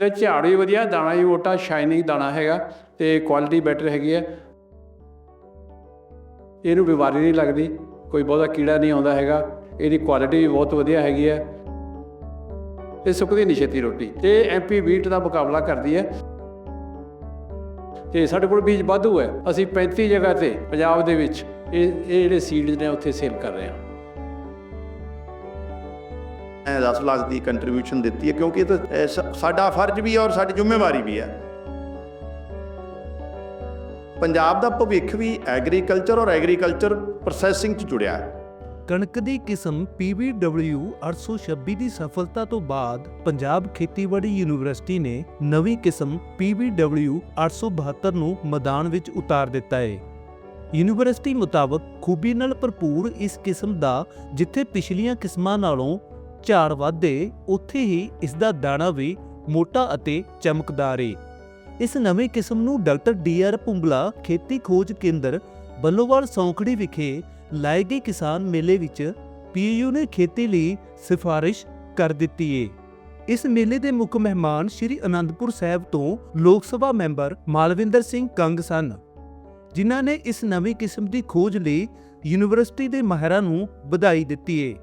ਤੇ ਝਾੜ ਵੀ ਵਧੀਆ, ਦਾਣਾ ਵੀ ਮੋਟਾ ਸ਼ਾਈਨਿੰਗ ਦਾਣਾ ਹੈਗਾ ਤੇ ਕੁਆਲਿਟੀ ਬੈਟਰ ਹੈਗੀ ਹੈ ਇਹਨੂੰ ਬਿਮਾਰੀ ਨਹੀਂ ਲੱਗਦੀ, ਕੋਈ ਬਹੁਤਾ ਕੀੜਾ ਨਹੀਂ ਆਉਂਦਾ ਹੈਗਾ, ਇਹਦੀ ਕੁਆਲਿਟੀ ਵੀ ਬਹੁਤ ਵਧੀਆ ਹੈਗੀ ਹੈ ਇਹ ਸੁੱਕਦੀ ਨਹੀਂ ਛੇਤੀ ਰੋਟੀ, ਤੇ ਐਮਪੀ ਵੀਟ ਦਾ ਮੁਕਾਬਲਾ ਕਰਦੀ ਹੈ ਤੇ ਸਾਡੇ ਕੋਲ ਬੀਜ ਵਾਧੂ ਹੈ ਅਸੀਂ 35 ਜਗ੍ਹਾ ਤੇ ਪੰਜਾਬ ਦੇ ਵਿੱਚ ਇਹ ਇਹ ਜਿਹੜੇ ਸੀਡਸ ਨੇ, ਉੱਥੇ ਸੇਲ ਕਰ ਰਹੇ ਹਾਂ। 10 ਲੱਖ ਦੀ ਕੰਟਰੀਬਿਊਸ਼ਨ ਦਿੱਤੀ ਹੈ, ਕਿਉਂਕਿ ਇਹ ਤਾਂ ਸਾਡਾ ਫਰਜ਼ ਵੀ ਹੈ ਔਰ ਸਾਡੀ ਜ਼ਿੰਮੇਵਾਰੀ ਵੀ ਹੈ। ਪੰਜਾਬ ਦਾ ਭਵਿੱਖ ਵੀ ਐਗਰੀਕਲਚਰ ਔਰ ਐਗਰੀਕਲਚਰ ਪ੍ਰੋਸੈਸਿੰਗ 'ਚ ਜੁੜਿਆ ਹੈ। ਕਣਕ ਦੀ ਕਿਸਮ PBW 826 ਦੀ ਸਫਲਤਾ ਤੋਂ ਬਾਅਦ ਪੰਜਾਬ ਖੇਤੀਬਾੜੀ ਯੂਨੀਵਰਸਿਟੀ ਨੇ ਨਵੀਂ ਕਿਸਮ PBW 872 ਨੂੰ ਮੈਦਾਨ ਵਿੱਚ ਉਤਾਰ ਦਿੱਤਾ ਹੈ। ਯੂਨੀਵਰਸਿਟੀ ਮੁਤਾਬਕ ਖੂਬੀ ਨਾਲ ਭਰਪੂਰ ਇਸ ਕਿਸਮ ਦਾ, ਜਿੱਥੇ ਪਿਛਲੀਆਂ ਕਿਸਮਾਂ ਨਾਲੋਂ ਝਾੜ ਵੱਧ ਹੈ ਉੱਥੇ ਹੀ ਇਸ ਦਾ ਦਾਣਾ ਵੀ ਮੋਟਾ ਅਤੇ ਚਮਕਦਾਰ ਹੈ ਇਸ ਨਵੀਂ ਕਿਸਮ ਨੂੰ ਡਾਕਟਰ ਡੀ.ਆਰ. ਪੁੰਗਲਾ ਖੇਤੀ ਖੋਜ ਕੇਂਦਰ ਬੱਲੋਵਾਲ ਸੌਂਖੜੀ ਵਿਖੇ ਲਾਏ ਗਏ ਕਿਸਾਨ ਮੇਲੇ ਵਿੱਚ ਪੀਯੂ ਨੇ ਖੇਤੀ ਲਈ ਸਿਫਾਰਿਸ਼ ਕਰ ਦਿੱਤੀ ਏ ਇਸ ਮੇਲੇ ਦੇ ਮੁੱਖ ਮਹਿਮਾਨ ਸ਼੍ਰੀ ਅਨੰਦਪੁਰ ਸਾਹਿਬ ਤੋਂ ਲੋਕ ਸਭਾ ਮੈਂਬਰ ਮਾਲਵਿੰਦਰ ਸਿੰਘ ਕੰਗ ਸਨ, ਜਿਨ੍ਹਾਂ ਨੇ ਇਸ ਨਵੀਂ ਕਿਸਮ ਦੀ ਖੋਜ ਲਈ ਯੂਨੀਵਰਸਿਟੀ ਦੇ ਮਾਹਿਰਾਂ ਨੂੰ ਵਧਾਈ ਦਿੱਤੀ ਏ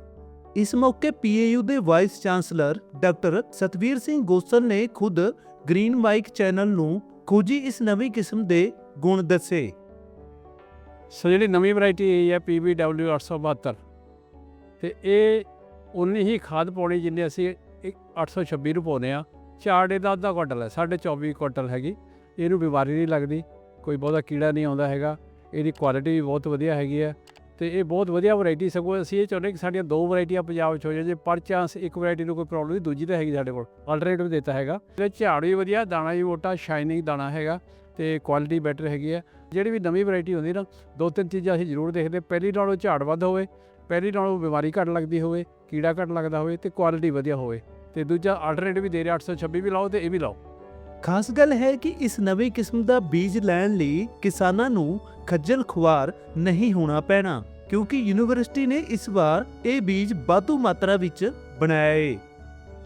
ਇਸ ਮੌਕੇ ਪੀਏਯੂ ਦੇ vice chancellor doctor Satvir Singh Gosal ਨੇ ਖੁਦ ਗ੍ਰੀਨ ਮਾਈਕ ਚੈਨਲ ਨੂੰ ਖੋਜੀ ਇਸ ਨਵੀਂ ਕਿਸਮ ਦੇ ਗੁਣ ਦੱਸੇ। ਸੋ ਜਿਹੜੀ ਨਵੀਂ ਵੈਰਾਈਟੀ ਆਈ ਹੈ PBW 872 ਤੇ ਇਹ ਉਨੀ ਹੀ ਖਾਦ ਪਾਉਣੀ ਜਿੰਨੇ ਅਸੀਂ ਇੱਕ 826 ਨੂੰ ਪਾਉਂਦੇ ਆ ਝਾੜ ਇਹਦਾ ਅੱਧਾ ਕੁਇੰਟਲ ਹੈ, ਸਾਢੇ 24 ਕੁਇੰਟਲ ਹੈਗੀ। ਇਹਨੂੰ ਬਿਮਾਰੀ ਨਹੀਂ ਲੱਗਦੀ, ਕੋਈ ਬਹੁਤਾ ਕੀੜਾ ਨਹੀਂ ਆਉਂਦਾ ਹੈਗਾ। ਇਹਦੀ ਕੁਆਲਿਟੀ ਵੀ ਬਹੁਤ ਵਧੀਆ ਹੈਗੀ ਹੈ। ਤੇ ਇਹ ਬਹੁਤ ਵਧੀਆ ਵੈਰਾਈਟੀ ਸਗੋਂ ਅਸੀਂ ਇਹ ਚਾਹੁੰਦੇ ਕਿ ਸਾਡੀਆਂ ਦੋ ਵੈਰਾਈਟੀਆਂ ਪੰਜਾਬ 'ਚ ਹੋ ਜਾਣ। ਜੇ ਪਰ ਚਾਂਸ ਇੱਕ ਵੈਰਾਈਟੀ ਨੂੰ ਕੋਈ ਪ੍ਰੋਬਲਮ ਨਹੀਂ, ਦੂਜੀ ਤਾਂ ਹੈਗੀ ਸਾਡੇ ਕੋਲ। ਆਲਟਰਨੇਟਿਵ ਦਿੱਤਾ ਹੈਗਾ। ਤੇ ਝਾੜ ਵੀ ਵਧੀਆ, ਦਾਣਾ ਵੀ ਮੋਟਾ ਸ਼ਾਈਨਿੰਗ ਦਾਣਾ ਹੈਗਾ ਤੇ ਕੁਆਲਿਟੀ ਬੈਟਰ ਹੈਗੀ ਹੈ ਜਿਹੜੀ ਵੀ ਨਵੀਂ ਵੈਰਾਈਟੀ ਹੁੰਦੀ ਨਾ, ਦੋ ਤਿੰਨ ਚੀਜ਼ਾਂ ਅਸੀਂ ਜ਼ਰੂਰ ਦੇਖਦੇ ਪਹਿਲੀ ਨਾਲੋਂ ਝਾੜ ਵੱਧ ਹੋਵੇ, ਪਹਿਲੀ ਨਾਲੋਂ ਬਿਮਾਰੀ ਘੱਟ ਲੱਗਦੀ ਹੋਵੇ, ਕੀੜਾ ਘੱਟ ਲੱਗਦਾ ਹੋਵੇ ਤੇ ਕੁਆਲਿਟੀ ਵਧੀਆ ਹੋਵੇ। ਤੇ ਦੂਜਾ ਆਲਟਰਨੇਟਿਵ ਵੀ ਦੇ ਰਿਹਾ 826 ਵੀ ਲਾਓ ਤੇ ਇਹ ਵੀ ਲਾਓ। ਖਾਸ ਗੱਲ ਹੈ ਕਿ ਇਸ ਨਵੇਂ ਕਿਸਮ ਦਾ ਬੀਜ ਲੈਣ ਲਈ ਕਿਸਾਨਾਂ ਨੂੰ ਖੱਜਲ ਖੁਆਰ ਨਹੀਂ ਹੋਣਾ ਪੈਣਾ, ਕਿਉਂਕਿ ਯੂਨੀਵਰਸਿਟੀ ਨੇ ਇਸ ਵਾਰ ਇਹ ਬੀਜ ਵਾਧੂ ਮਾਤਰਾ ਵਿੱਚ ਬਣਾਇਆ ਹੈ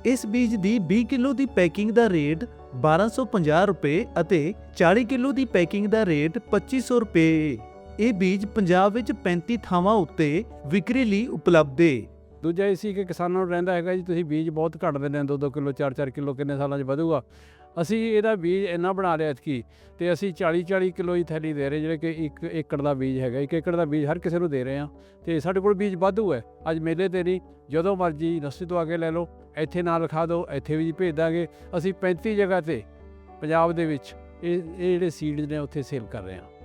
ਇਸ ਬੀਜ ਦੀ 20 ਕਿਲੋ ਦੀ ਪੈਕਿੰਗ ਦਾ ਰੇਟ 1250 ਰੁਪਏ ਅਤੇ 40 ਕਿਲੋ ਦੀ ਪੈਕਿੰਗ ਦਾ ਰੇਟ 2500 ਰੁਪਏ ਇਹ ਬੀਜ ਪੰਜਾਬ ਵਿੱਚ 35 ਥਾਵਾਂ ਉੱਤੇ ਵਿਕਰੀ ਲਈ ਉਪਲਬਧ ਹੈ ਦੂਜਾ ਇਹ ਸੀ ਕਿ ਕਿਸਾਨਾਂ ਨੂੰ ਰਹਿੰਦਾ ਹੈਗਾ ਜੀ, ਤੁਸੀਂ ਬੀਜ ਬਹੁਤ ਘੱਟ ਦਿੰਦੇ ਹੋ 2-2 ਕਿਲੋ 4-4 ਕਿਲੋ ਕਿੰਨੇ ਸਾਲਾਂ 'ਚ ਵਧੂਗਾ। ਅਸੀਂ ਇਹਦਾ ਬੀਜ ਇੰਨਾ ਬਣਾ ਲਿਆ ਇਤਕੀ ਤੇ ਅਸੀਂ 40-40 ਕਿਲੋ ਹੀ ਥੈਲੀ ਦੇ ਰਹੇ, ਜਿਹੜੇ ਕਿ 1 ਏਕੜ ਦਾ ਬੀਜ ਹੈਗਾ 1 ਏਕੜ ਦਾ ਬੀਜ ਹਰ ਕਿਸੇ ਨੂੰ ਦੇ ਰਹੇ ਆ ਤੇ ਸਾਡੇ ਕੋਲ ਬੀਜ ਵਾਧੂ ਹੈ। ਅੱਜ ਮੇਲੇ ਤੇ ਨਹੀਂ, ਜਦੋਂ ਮਰਜ਼ੀ ਰਸਤੇ ਤੋਂ ਆ ਕੇ ਲੈ ਲਓ, ਇੱਥੇ ਨਾਲ ਲਿਖਾ ਦਿਓ, ਇੱਥੇ ਵੀ ਭੇਜ ਦਾਂਗੇ। ਅਸੀਂ 35 ਜਗ੍ਹਾ ਤੇ ਪੰਜਾਬ ਦੇ ਵਿੱਚ ਇਹ ਇਹ ਜਿਹੜੇ ਸੀਡਸ ਨੇ, ਉੱਥੇ ਸੇਲ ਕਰ ਰਹੇ ਹਾਂ।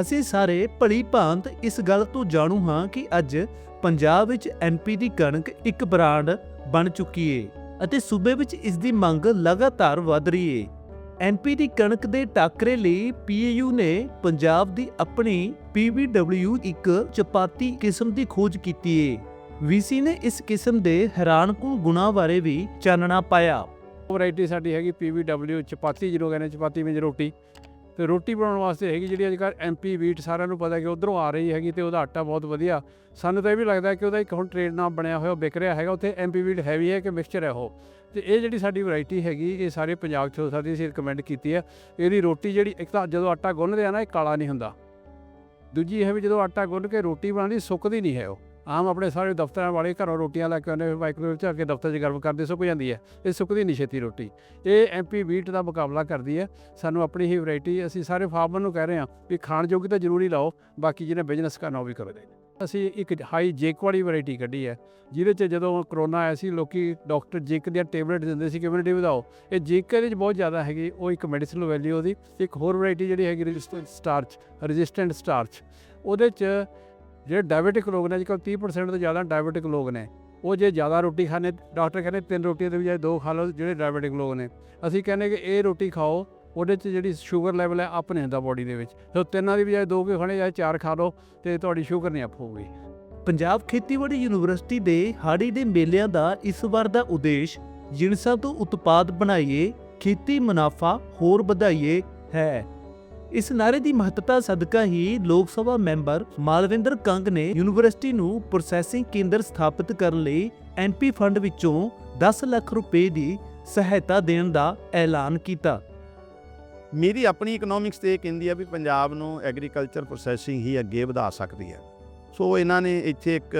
ਅਸੀਂ ਸਾਰੇ ਭਲੀ ਭਾਂਤ ਇਸ ਗੱਲ ਤੋਂ ਜਾਣੂ ਹਾਂ ਕਿ ਅੱਜ ਪੰਜਾਬ ਵਿੱਚ ਐਮਪੀ ਦੀ ਕਣਕ ਇੱਕ ਬ੍ਰਾਂਡ ਬਣ ਚੁੱਕੀ ਏ ਅਤੇ ਸੂਬੇ ਵਿੱਚ ਇਸ ਦੀ ਮੰਗ ਲਗਾਤਾਰ ਵਧ ਰਹੀ ਏ। ਐਮਪੀ ਦੀ ਕਣਕ ਦੇ ਟਾਕਰੇ ਲਈ ਪੀਏਯੂ ਨੇ ਪੰਜਾਬ ਦੀ ਆਪਣੀ PBW ਇੱਕ ਚਪਾਤੀ ਕਿਸਮ ਦੀ ਖੋਜ ਕੀਤੀ ਏ। ਵੀਸੀ ਨੇ ਇਸ ਕਿਸਮ ਦੇ ਹੈਰਾਨਕੁਨ ਗੁਣਾ ਬਾਰੇ ਵੀ ਚਾਨਣਾ ਪਾਇਆ। ਵੈਰਾਈਟੀ ਸਾਡੀ ਹੈਗੀ PVW ਚਪਾਤੀ, ਜਿਹਨੂੰ ਕਹਿੰਦੇ ਚਪਾਤੀ ਵਿੱਚ ਰੋਟੀ। ਤੇ ਰੋਟੀ ਬਣਾਉਣ ਵਾਸਤੇ ਹੈਗੀ ਜਿਹੜੀ ਅੱਜ ਕੱਲ੍ਹ ਐਮਪੀ ਵੀਟ ਸਾਰਿਆਂ ਨੂੰ ਪਤਾ ਕਿ ਉਧਰੋਂ ਆ ਰਹੀ ਹੈਗੀ ਤੇ ਉਹਦਾ ਆਟਾ ਬਹੁਤ ਵਧੀਆ। ਸਾਨੂੰ ਤਾਂ ਇਹ ਵੀ ਲੱਗਦਾ ਕਿ ਉਹਦਾ ਇੱਕ ਹੁਣ ਟ੍ਰੇਡ ਨਾਮ ਬਣਿਆ ਹੋਇਆ ਵਿਕ ਰਿਹਾ ਹੈਗਾ, ਉੱਥੇ ਐਮਪੀ ਵੀਟ ਹੈਵੀ ਹੈ ਕਿ ਮਿਕਸਚਰ ਹੈ ਉਹ? ਤੇ ਇਹ ਜਿਹੜੀ ਸਾਡੀ ਵੈਰਾਈਟੀ ਹੈਗੀ, ਇਹ ਸਾਰੇ ਪੰਜਾਬ 'ਚ ਹੋ ਸਕਦੀ ਅਸੀਂ ਰਿਕਮੈਂਡ ਕੀਤੀ ਹੈ। ਇਹਦੀ ਰੋਟੀ ਜਿਹੜੀ ਇੱਕ ਤਾਂ ਜਦੋਂ ਆਟਾ ਗੁੰਨਦੇ ਆ ਨਾ, ਇਹ ਕਾਲਾ ਨਹੀਂ ਹੁੰਦਾ। ਦੂਜੀ ਇਹ ਵੀ ਜਦੋਂ ਆਟਾ ਗੁੰਨ ਕੇ ਰੋਟੀ ਬਣਾਉਂਦੀ, ਸੁੱਕਦੀ ਨਹੀਂ ਹੈ ਉਹ। ਆਮ ਆਪਣੇ ਸਾਰੇ ਦਫ਼ਤਰਾਂ ਵਾਲੇ ਘਰੋਂ ਰੋਟੀਆਂ ਲੈ ਕੇ ਆਉਂਦੇ ਮਾਈਕ੍ਰੋਵੇਵ 'ਚ ਆ ਕੇ ਦਫ਼ਤਰ 'ਚ ਗਰਮ ਕਰਦੇ ਸੁੱਕ ਜਾਂਦੀ ਹੈ, ਇਹ ਸੁੱਕਦੀ ਨਹੀਂ ਛੇਤੀ ਰੋਟੀ। ਇਹ ਐਮਪੀ ਵੀਟ ਦਾ ਮੁਕਾਬਲਾ ਕਰਦੀ ਹੈ। ਸਾਨੂੰ ਆਪਣੀ ਹੀ ਵੈਰਾਈਟੀ, ਅਸੀਂ ਸਾਰੇ ਫਾਰਮਰ ਨੂੰ ਕਹਿ ਰਹੇ ਹਾਂ ਵੀ ਖਾਣ ਜੋਗੀ ਤਾਂ ਜ਼ਰੂਰੀ ਲਾਓ, ਬਾਕੀ ਜਿਹਨੇ ਬਿਜ਼ਨਸ ਕਰਨਾ ਉਹ ਵੀ ਕਰੋ। ਅਸੀਂ ਇੱਕ ਹਾਈ ਜੇਕ ਵਾਲੀ ਵੈਰਾਈਟੀ ਕੱਢੀ ਹੈ, ਜਿਹਦੇ 'ਚ ਜਦੋਂ ਕਰੋਨਾ ਆਇਆ ਸੀ, ਲੋਕੀ ਡਾਕਟਰ ਜੇਕ ਦੀਆਂ ਟੈਬਲੇਟ ਦਿੰਦੇ ਸੀ ਕਮਿਊਨਿਟੀ ਵਧਾਓ। ਇਹ ਜੇਕ ਦੇ ਵਿੱਚ ਬਹੁਤ ਜ਼ਿਆਦਾ ਹੈਗੀ, ਉਹ ਇੱਕ ਮੈਡੀਸਨਲ ਵੈਲਿਊ ਉਹਦੀ, ਇੱਕ ਹੋਰ ਵੈਰਾਈਟੀ ਜਿਹੜੀ ਹੈਗੀ ਰੈਜ਼ਿਸਟੈਂਟ ਸਟਾਰਚ ਰੈਜ਼ਿਸਟੈਂਟ ਸਟਾਰਚ ਉਹਦੇ 'ਚ ਜਿਹੜੇ ਡਾਇਬੀਟਿਕ ਲੋਕ ਨੇ, ਅੱਜਕੱਲ੍ਹ 30% ਤੋਂ ਜ਼ਿਆਦਾ ਡਾਇਬੀਟਿਕ ਲੋਕ ਨੇ। ਉਹ ਜੇ ਜ਼ਿਆਦਾ ਰੋਟੀ ਖਾਣੇ ਡਾਕਟਰ ਕਹਿੰਦੇ ਤਿੰਨ ਰੋਟੀਆਂ ਦੇ ਬਜਾਏ ਦੋ ਖਾ ਲਓ, ਜਿਹੜੇ ਡਾਇਬੀਟਿਕ ਲੋਕ ਨੇ। ਅਸੀਂ ਕਹਿੰਦੇ ਕਿ ਇਹ ਰੋਟੀ ਖਾਓ, ਉਹਦੇ 'ਚ ਜਿਹੜੀ ਸ਼ੂਗਰ ਲੈਵਲ ਹੈ ਅਪ ਨਹੀਂ ਹੁੰਦਾ ਬੋਡੀ ਦੇ ਵਿੱਚ। ਸੋ ਤਿੰਨਾਂ ਦੀ ਬਜਾਏ ਦੋ ਕੇ ਖਾਣੇ ਜਾਂ ਚਾਰ ਖਾ ਲਓ, ਤੇ ਤੁਹਾਡੀ ਸ਼ੂਗਰ ਨਹੀਂ ਅਪ ਹੋਊਗੀ। ਪੰਜਾਬ ਖੇਤੀਬਾੜੀ ਯੂਨੀਵਰਸਿਟੀ ਦੇ ਹਾੜੀ ਦੇ ਮੇਲਿਆਂ ਦਾ ਇਸ ਵਾਰ ਦਾ ਉਦੇਸ਼ ਜਿਣਸਾਂ ਤੋਂ ਉਤਪਾਦ ਬਣਾਈਏ, ਖੇਤੀ ਮੁਨਾਫਾ ਹੋਰ ਵਧਾਈਏ ਹੈ। ਇਸ ਨਾਰੇ ਦੀ ਮਹੱਤਤਾ ਸਦਕਾ ਹੀ ਲੋਕ ਸਭਾ ਮੈਂਬਰ ਮਾਲਵਿੰਦਰ ਕੰਗ ਨੇ ਯੂਨੀਵਰਸਿਟੀ ਨੂੰ ਪ੍ਰੋਸੈਸਿੰਗ ਕੇਂਦਰ ਸਥਾਪਿਤ ਕਰਨ ਲਈ ਐਮਪੀ ਫੰਡ ਵਿੱਚੋਂ 10 ਲੱਖ ਰੁਪਏ ਦੀ ਸਹਾਇਤਾ ਦੇਣ ਦਾ ਐਲਾਨ ਕੀਤਾ। ਮੇਰੀ ਆਪਣੀ ਇਕਨੋਮਿਕਸ ਤੇ ਕਹਿੰਦੀ ਆ ਵੀ ਪੰਜਾਬ ਨੂੰ ਐਗਰੀਕਲਚਰ ਪ੍ਰੋਸੈਸਿੰਗ ਹੀ ਅੱਗੇ ਵਧਾ ਸਕਦੀ ਹੈ। ਸੋ ਇਹਨਾਂ ਨੇ ਇੱਥੇ ਇੱਕ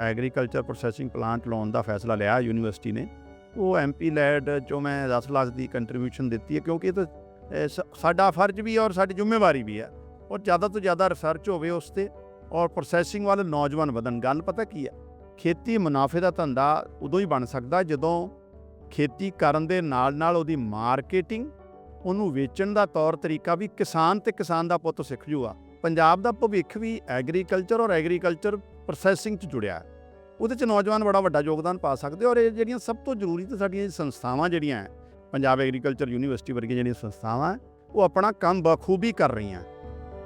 ਐਗਰੀਕਲਚਰ ਪ੍ਰੋਸੈਸਿੰਗ ਪਲਾਂਟ ਲਾਉਣ ਦਾ ਫੈਸਲਾ ਲਿਆ ਯੂਨੀਵਰਸਿਟੀ ਨੇ। ਉਹ ਐਮਪੀ ਲੈਡ ਜੋ ਮੈਂ 10 ਲੱਖ ਦੀ ਕੰਟਰੀਬਿਊਸ਼ਨ ਦਿੱਤੀ ਹੈ ਕਿਉਂਕਿ ਇਹ ਤਾਂ ਸਾਡਾ ਫਰਜ਼ ਵੀ ਹੈ ਔਰ ਸਾਡੀ ਜ਼ਿੰਮੇਵਾਰੀ ਵੀ ਹੈ। ਔਰ ਜ਼ਿਆਦਾ ਤੋਂ ਜ਼ਿਆਦਾ ਰਿਸਰਚ ਹੋਵੇ ਉਸ ਤੇ ਔਰ ਪ੍ਰੋਸੈਸਿੰਗ ਵਾਲੇ ਨੌਜਵਾਨ ਵਧਣ। ਗੱਲ ਪਤਾ ਕੀ ਹੈ? ਖੇਤੀ ਮੁਨਾਫੇ ਦਾ ਧੰਦਾ ਉਦੋਂ ਹੀ ਬਣ ਸਕਦਾ ਜਦੋਂ ਖੇਤੀ ਕਰਨ ਦੇ ਨਾਲ ਨਾਲ ਉਹਦੀ ਮਾਰਕੀਟਿੰਗ ਉਹਨੂੰ ਵੇਚਣ ਦਾ ਤੌਰ ਤਰੀਕਾ ਵੀ ਕਿਸਾਨ ਤੇ ਕਿਸਾਨ ਦਾ ਪੁੱਤ ਸਿੱਖ ਜੂਗਾ। ਪੰਜਾਬ ਦਾ ਭਵਿੱਖ ਵੀ ਐਗਰੀਕਲਚਰ ਔਰ ਐਗਰੀਕਲਚਰ ਪ੍ਰੋਸੈਸਿੰਗ 'ਚ ਜੁੜਿਆ ਹੈ। ਉਹਦੇ 'ਚ ਨੌਜਵਾਨ ਬੜਾ ਵੱਡਾ ਯੋਗਦਾਨ ਪਾ ਸਕਦੇ ਔਰ ਇਹ ਜਿਹੜੀਆਂ ਸਭ ਤੋਂ ਜ਼ਰੂਰੀ ਤੇ ਸਾਡੀਆਂ ਸੰਸਥਾਵਾਂ ਜਿਹੜੀਆਂ ਹੈ ਪੰਜਾਬ ਐਗਰੀਕਲਚਰ ਯੂਨੀਵਰਸਿਟੀ ਵਰਗੀਆਂ ਜਿਹੜੀਆਂ ਸੰਸਥਾਵਾਂ ਉਹ ਆਪਣਾ ਕੰਮ ਬਖੂਬੀ ਕਰ ਰਹੀਆਂ।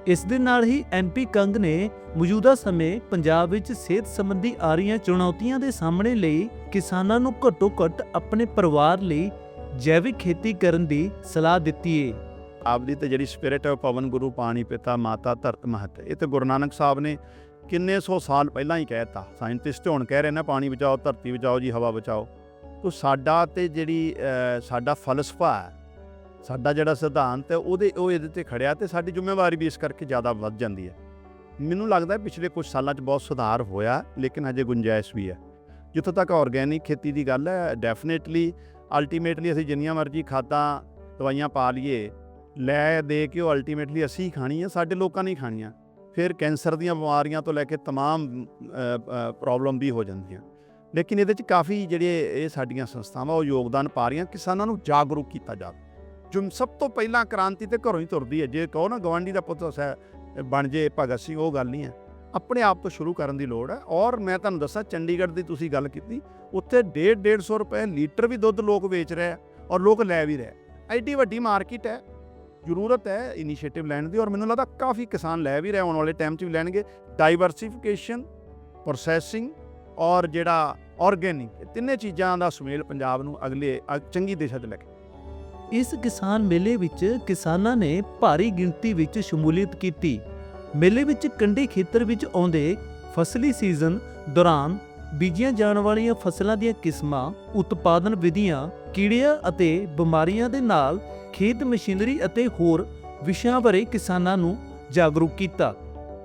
ਇਸ ਦੇ ਨਾਲ ਹੀ ਐਮਪੀ ਕੰਗ ਨੇ ਮੌਜੂਦਾ ਸਮੇਂ ਪੰਜਾਬ ਵਿੱਚ ਸਿਹਤ ਸੰਬੰਧੀ ਆ ਰਹੀਆਂ ਚੁਣੌਤੀਆਂ ਦੇ ਸਾਹਮਣੇ ਲਈ ਕਿਸਾਨਾਂ ਨੂੰ ਘੱਟੋ ਘੱਟ ਆਪਣੇ ਪਰਿਵਾਰ ਲਈ ਜੈਵਿਕ ਖੇਤੀ ਕਰਨ ਦੀ ਸਲਾਹ ਦਿੱਤੀ ਹੈ ਆਪਦੀ ਤੇ ਜਿਹੜੀ ਸਪਿਰਿਟ ਹੈ ਪਵਨ ਗੁਰੂ ਪਾਣੀ ਪਿਤਾ ਮਾਤਾ ਧਰਤ ਮਹਤ। ਇਹ ਤੇ ਗੁਰੂ ਨਾਨਕ ਸਾਹਿਬ ਨੇ ਕਿੰਨੇ ਸੌ ਸਾਲ ਪਹਿਲਾਂ ਹੀ ਕਹਿਤਾ ਸਾਇੰਟਿਸਟ ਹੁਣ ਕਹਿ ਰਹੇ ਨੇ ਪਾਣੀ ਬਚਾਓ ਧਰਤੀ ਬਚਾਓ ਜੀ ਹਵਾ ਬਚਾਓ। ਤੋ ਸਾਡਾ ਤੇ ਜਿਹੜੀ ਅ, ਸਾਡਾ ਫਲਸਫਾ ਹੈ ਸਾਡਾ ਜਿਹੜਾ ਸਿਧਾਂਤ ਹੈ ਉਹਦੇ ਉਹ ਇਹਦੇ ਤੇ ਖੜਿਆ ਤੇ ਸਾਡੀ ਜ਼ਿੰਮੇਵਾਰੀ ਵੀ ਇਸ ਕਰਕੇ ਜ਼ਿਆਦਾ ਵੱਧ ਜਾਂਦੀ ਹੈ ਮੈਨੂੰ ਲੱਗਦਾ ਹੈ ਪਿਛਲੇ ਕੁਝ ਸਾਲਾਂ 'ਚ ਬਹੁਤ ਸੁਧਾਰ ਹੋਇਆ ਲੇਕਿਨ ਹਜੇ ਗੁੰਜਾਇਸ਼ ਵੀ ਹੈ ਜਿੱਥੋਂ ਤੱਕ ਆਰਗੇਨਿਕ ਖੇਤੀ ਦੀ ਗੱਲ ਹੈ ਡੈਫੀਨੇਟਲੀ ਅਲਟੀਮੇਟਲੀ ਅਸੀਂ ਜਿੰਨੀਆਂ ਮਰਜ਼ੀ ਖਾਦਾਂ ਦਵਾਈਆਂ ਪਾ ਲਈਏ ਲੈ ਦੇ ਕੇ ਉਹ ਅਲਟੀਮੇਟਲੀ ਅਸੀਂ ਹੀ ਖਾਣੀ ਆ ਸਾਡੇ ਲੋਕਾਂ ਨੇ ਹੀ ਖਾਣੀਆਂ ਫਿਰ ਕੈਂਸਰ ਦੀਆਂ ਬਿਮਾਰੀਆਂ ਤੋਂ ਲੈ ਕੇ तमाम ਪ੍ਰੋਬਲਮ ਵੀ ਹੋ ਜਾਂਦੀਆਂ ਲੇਕਿਨ ਇਹਦੇ ਚ ਕਾਫੀ ਜਿਹੜੇ ਇਹ ਸਾਡੀਆਂ ਸੰਸਥਾਵਾਂ, ਉਹ ਯੋਗਦਾਨ ਪਾ ਰਹੀਆਂ, ਕਿਸਾਨਾਂ ਨੂੰ ਜਾਗਰੂਕ ਕੀਤਾ ਜਾਵੇ ਜੋ ਸਭ ਤੋਂ ਪਹਿਲਾਂ ਕ੍ਰਾਂਤੀ ਤੇ ਘਰੋਂ ਹੀ ਤੁਰਦੀ ਹੈ। ਜੇ ਕਹੋ ਨਾ ਗਵਾਂਢੀ ਦਾ ਪੁੱਤ ਸੈ, ਬਣ ਜੇ, ਭਗਤ ਸਿੰਘ, ਉਹ ਗੱਲ ਨਹੀਂ ਹੈ। ਆਪਣੇ ਆਪ ਤੋਂ ਸ਼ੁਰੂ ਕਰਨ ਦੀ ਲੋੜ ਹੈ। ਔਰ ਮੈਂ ਤੁਹਾਨੂੰ ਦੱਸਾਂ, ਚੰਡੀਗੜ੍ਹ ਦੀ ਤੁਸੀਂ ਗੱਲ ਕੀਤੀ, ਉੱਥੇ 1.5 150 ਰੁਪਏ ਲੀਟਰ ਵੀ ਦੁੱਧ ਲੋਕ ਵੇਚ ਰਹੇ ਔਰ ਲੋਕ ਲੈ ਵੀ ਰਹੇ ਐਡੀ ਵੱਡੀ ਮਾਰਕੀਟ ਹੈ। ਜ਼ਰੂਰਤ ਹੈ ਇਨੀਸ਼ੀਏਟਿਵ ਲੈਣ ਦੀ ਔਰ ਮੈਨੂੰ ਲੱਗਦਾ ਕਾਫੀ ਕਿਸਾਨ ਲੈ ਵੀ ਰਹੇ, ਆਉਣ ਵਾਲੇ ਟਾਈਮ 'ਚ ਵੀ ਲੈਣਗੇ। ਡਾਈਵਰਸਿਫਿਕੇਸ਼ਨ, ਪ੍ਰੋਸੈਸਿੰਗ ਔਰ ਜਿਹੜਾ ਆਰਗੇਨਿਕ ਇਹ ਤਿੰਨੇ ਚੀਜ਼ਾਂ ਦਾ ਸੁਮੇਲ ਪੰਜਾਬ ਨੂੰ ਅਗਲੇ ਚੰਗੀ ਦਿਸ਼ਾ 'ਚ ਲੈ ਕੇ। ਇਸ ਕਿਸਾਨ ਮੇਲੇ ਵਿੱਚ ਕਿਸਾਨਾਂ ਨੇ ਭਾਰੀ ਗਿਣਤੀ ਵਿੱਚ ਸ਼ਮੂਲੀਅਤ ਕੀਤੀ। ਮੇਲੇ ਵਿੱਚ ਕੰਢੀ ਖੇਤਰ ਵਿੱਚ ਆਉਂਦੇ ਫਸਲੀ ਸੀਜ਼ਨ ਦੌਰਾਨ ਬੀਜੀਆਂ ਜਾਣ ਵਾਲੀਆਂ ਫਸਲਾਂ ਦੀਆਂ ਕਿਸਮਾਂ, ਉਤਪਾਦਨ ਵਿਧੀਆਂ, ਕੀੜਿਆਂ ਅਤੇ ਬਿਮਾਰੀਆਂ ਦੇ ਨਾਲ ਖੇਤ ਮਸ਼ੀਨਰੀ ਅਤੇ ਹੋਰ ਵਿਸ਼ਿਆਂ ਬਾਰੇ ਕਿਸਾਨਾਂ ਨੂੰ ਜਾਗਰੂਕ ਕੀਤਾ।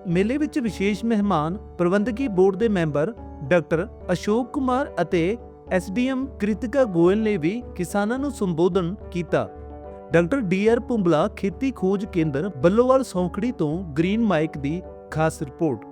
ਮੇਲੇ ਵਿੱਚ ਵਿਸ਼ੇਸ਼ ਮਹਿਮਾਨ ਪ੍ਰਬੰਧਕੀ ਬੋਰਡ ਦੇ ਮੈਂਬਰ ਡਾਕਟਰ ਅਸ਼ੋਕ ਕੁਮਾਰ ਅਤੇ ਐਸਡੀਐਮ ਕ੍ਰਿਤਿਕਾ ਗੋਇਲ ਨੇ ਵੀ ਕਿਸਾਨਾਂ ਨੂੰ ਸੰਬੋਧਨ ਕੀਤਾ। ਡਾਕਟਰ ਡੀਆਰ ਪੁੰਬਲਾ ਖੇਤੀ ਖੋਜ ਕੇਂਦਰ ਬੱਲੋਵਾਲ ਸੌਂਖੜੀ ਤੋਂ ਗ੍ਰੀਨ ਮਾਈਕ ਦੀ ਖਾਸ ਰਿਪੋਰਟ।